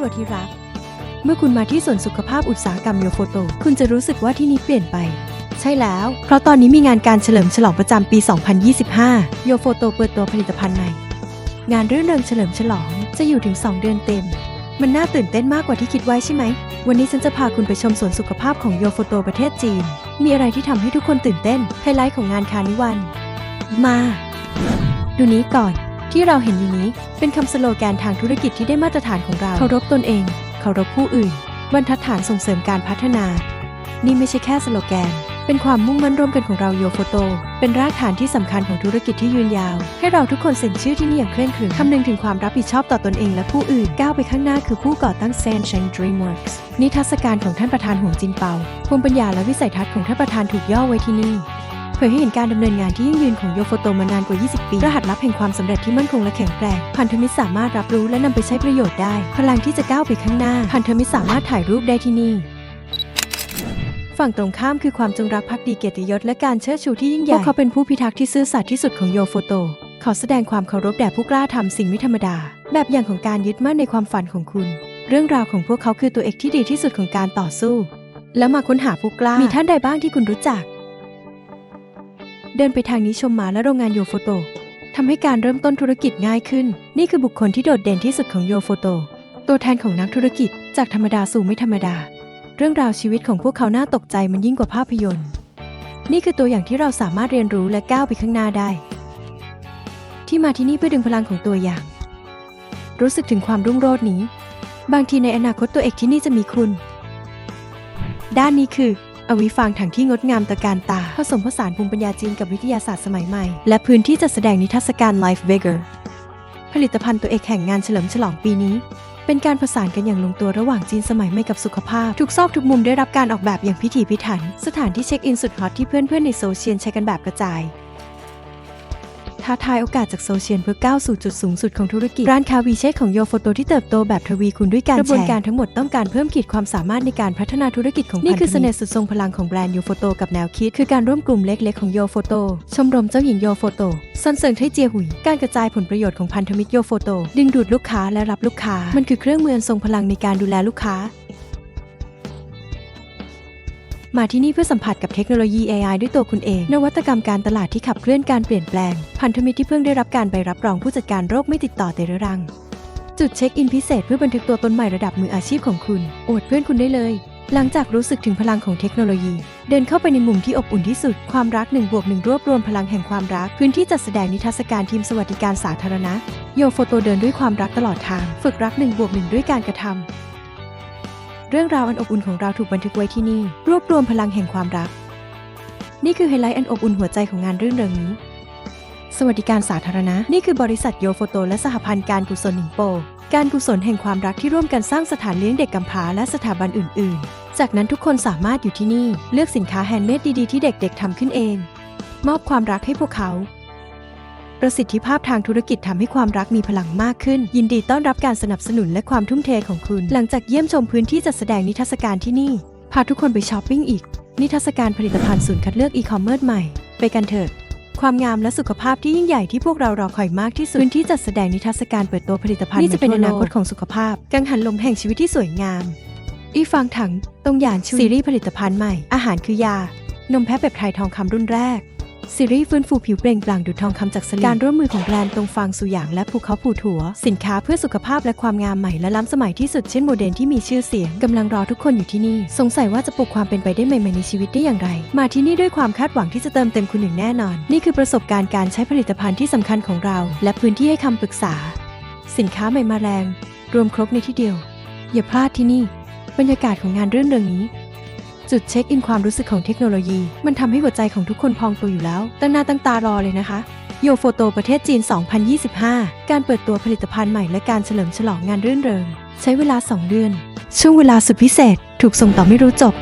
รัวที่รัก เมื่อคุณมาที่สวนสุขภาพอุตสาหกรรมโยโฟโต คุณจะรู้สึกว่าที่นี่เปลี่ยนไป ใช่แล้ว เพราะตอนนี้มีงานการเฉลิมฉลองประจำปี 2025 โยโฟโตเปิดตัวผลิตภัณฑ์ใหม่ งานรื่นเริงเฉลิมฉลองจะอยู่ถึง 2 เดือนเต็ม มันน่าตื่นเต้นมากกว่าที่คิดไว้ใช่ไหม วันนี้ฉันจะพาคุณไปชมสวนสุขภาพของโยโฟโตประเทศจีน มีอะไรที่ทำให้ทุกคนตื่นเต้น ไฮไลท์ของงานคานิวัน มา ดูนี้ก่อน ที่เราเห็นอยู่นี้เป็นคำสโลแกนทางธุรกิจที่ได้มาตรฐานของเรา เคารพตนเอง เคารพผู้อื่น บรรทัดฐานส่งเสริมการพัฒนา นี่ไม่ใช่แค่สโลแกน เป็นความมุ่งมั่นร่วมกันของเราโยโฟโต เป็นรากฐานที่สำคัญของธุรกิจที่ยืนยาว ให้เราทุกคนเซ็นชื่อที่นี่อย่างเคร่งครึมคำนึงถึงความรับผิดชอบต่อตนเองและผู้อื่น ก้าวไปข้างหน้าคือผู้ก่อตั้ง San Cheng Dreamworks นิทรรศการของท่านประธานหวงจินเปาภูมิปัญญาและวิสัยทัศน์ของท่านประธานถูกย่อไว้ที่นี่ ผยให้เห็นการดำเนินงานที่ยั่งยืนของโยโฟโตมานานกว่า 20 ปี รหัสลับแห่งความสำเร็จที่มั่นคงและแข็งแกร่ง พันธมิตรสามารถรับรู้และนำไปใช้ประโยชน์ได้ พลังที่จะก้าวไปข้างหน้า พันธมิตรสามารถถ่ายรูปได้ที่นี่ ฝั่งตรงข้ามคือความจงรักภักดีเกียรติยศและการเชิดชูที่ยิ่งใหญ่ พวกเขาเป็นผู้พิทักษ์ที่ซื่อสัตย์ที่สุดของโยโฟโต ขอแสดงความเคารพแด่ผู้กล้าทำสิ่งไม่ธรรมดา แบบอย่างของการยึดมั่นในความฝันของคุณ เรื่องราวของพวกเขาคือตัวเอกที่ดีที่สุดของการต่อสู้ แล้วมาค้นหาผู้กล้า มีท่านใดบ้างที่คุณรู้จัก เดินไปทางนี้ชมหมาและโรงงานโยโฟโตทำให้การเริ่มต้นธุรกิจง่ายขึ้น นี่คือบุคคลที่โดดเด่นที่สุดของโยโฟโต ตัวแทนของนักธุรกิจจากธรรมดาสู่ไม่ธรรมดา เรื่องราวชีวิตของพวกเขาน่าตกใจมันยิ่งกว่าภาพยนตร์ นี่คือตัวอย่างที่เราสามารถเรียนรู้และก้าวไปข้างหน้าได้ ที่มาที่นี่เพื่อดึงพลังของตัวอย่าง รู้สึกถึงความรุ่งโรจน์นี้ บางทีในอนาคตตัวเอกที่นี่จะมีคุณ ด้านนี้คือ อวิฟางถังที่งดงามตะการตา ผสมผสานภูมิปัญญาจีนกับวิทยาศาสตร์สมัยใหม่ และพื้นที่จัดแสดงนิทรรศการ Life Vigor ผลิตภัณฑ์ตัวเอกแห่งงานเฉลิมฉลองปีนี้ เป็นการผสานกันอย่างลงตัวระหว่างจีนสมัยใหม่กับสุขภาพ ทุกซอกทุกมุมได้รับการออกแบบอย่างพิถีพิถัน สถานที่เช็คอินสุดฮอตที่เพื่อนๆในโซเชียลใช้กันแบบกระจาย ท้าทายโอกาสจากโซเชียลเพื่อก้าวสู่จุดสูงสุดของธุรกิจ ร้านคาวีเชคของโยโฟโตที่เติบโตแบบทวีคูณด้วยการแชร์กระบวนการทั้งหมดต้องการเพิ่มขีดความสามารถในการพัฒนาธุรกิจของนี่คือเสน่ห์สุดทรงพลังของแบรนด์โยโฟโตกับแนวคิด คือการร่วมกลุ่มเล็กๆของโยโฟโตชมรมเจ้าหญิงโยโฟโตซันเซิงไทเจียหุย การกระจายผลประโยชน์ของพันธมิตรโยโฟโตดึงดูดลูกค้าและรับลูกค้า มันคือเครื่องมืออันทรงพลังในการดูแลลูกค้า มาที่นี่เพื่อสัมผัสกับเทคโนโลยี AI ด้วยตัวคุณเอง นวัตกรรมการตลาดที่ขับเคลื่อนการเปลี่ยนแปลง พันธมิตรที่เพิ่งได้รับการใบรับรองผู้จัดการโรคไม่ติดต่อแต่เรื้อรัง จุดเช็คอินพิเศษเพื่อบันทึกตัวตนใหม่ระดับมืออาชีพของคุณ อวดเพื่อนคุณได้เลย หลังจากรู้สึกถึงพลังของเทคโนโลยี เดินเข้าไปในมุมที่อบอุ่นที่สุด ความรัก1บวก1รวบรวมพลังแห่งความรัก พื้นที่จัดแสดงนิทรรศการทีมสวัสดิการสาธารณะ โยโฟโตเดินด้วยความรักตลอดทาง ฝึกรัก1บวก1ด้วยการกระทำ เรื่องราวอันอบอุ่นของเราถูกบันทึกไว้ที่นี่ รวบรวมพลังแห่งความรัก นี่คือไฮไลท์อันอบอุ่นหัวใจของงานเรื่องเริงนี้ สวัสดิการสาธารณะ นี่คือบริษัทโยโฟโต และสหพันธ์การกุศลหนิงโป การกุศลแห่งความรักที่ร่วมกันสร้างสถานเลี้ยงเด็กกำพร้าและสถาบันอื่น ๆ จากนั้นทุกคนสามารถอยู่ที่นี่ เลือกสินค้าแฮนด์เมดดี ๆ ที่เด็ก ๆทำขึ้นเอง มอบความรักให้พวกเขา ประสิทธิภาพทางธุรกิจทำให้ความรักมีพลังมากขึ้น ยินดีต้อนรับการสนับสนุนและความทุ่มเทของคุณ หลังจากเยี่ยมชมพื้นที่จัดแสดงนิทรรศการที่นี่ พาทุกคนไปช้อปปิ้งอีก นิทรรศการผลิตภัณฑ์ศูนย์คัดเลือกอีคอมเมิร์ซใหม่ ไปกันเถอะความงามและสุขภาพที่ยิ่งใหญ่ที่พวกเรารอคอยมากที่สุดพื้นที่จัดแสดงนิทรรศการเปิดตัวผลิตภัณฑ์นี่จะเป็นอนาคตของสุขภาพ กังหันลมแห่งชีวิตที่สวยงาม อีฟางถังตรงหยานชูซีรีส์ผลิตภัณฑ์ใหม่ อาหารคือยา นมแพะแบบไทยทองคำรุ่นแรก ซีรีส์ฟื้นฟูผิวเปล่งปลั่งดูดทองคำจากสลิงการร่วมมือของแบรนด์ตรงฟางสุหยางและภูเขาผูถัวสินค้าเพื่อสุขภาพและความงามใหม่และล้ำสมัยที่สุดเช่นโมเดลที่มีชื่อเสียงกำลังรอทุกคนอยู่ที่นี่ สงสัยว่าจะปลุกความเป็นไปได้ใหม่ๆในชีวิตได้อย่างไร มาที่นี่ด้วยความคาดหวังที่จะเติมเต็มคุณอย่างแน่นอน นี่คือประสบการณ์การใช้ผลิตภัณฑ์ที่สำคัญของเรา และพื้นที่ให้คำปรึกษา สินค้าใหม่มาแรง รวมครบในที่เดียว อย่าพลาดที่นี่ บรรยากาศของงานเรื่องเริงนี้ จุดเช็คอินความรู้สึกของเทคโนโลยี มันทำให้หัวใจของทุกคนพองตัวอยู่แล้ว ตั้งหน้าตั้งตารอเลยนะคะโยโฟโตประเทศจีน 2025 การเปิดตัวผลิตภัณฑ์ใหม่และการเฉลิมฉลองงานรื่นเริง ใช้เวลา 2 เดือน ช่วงเวลาสุดพิเศษ ถูกส่งต่อไม่รู้จบ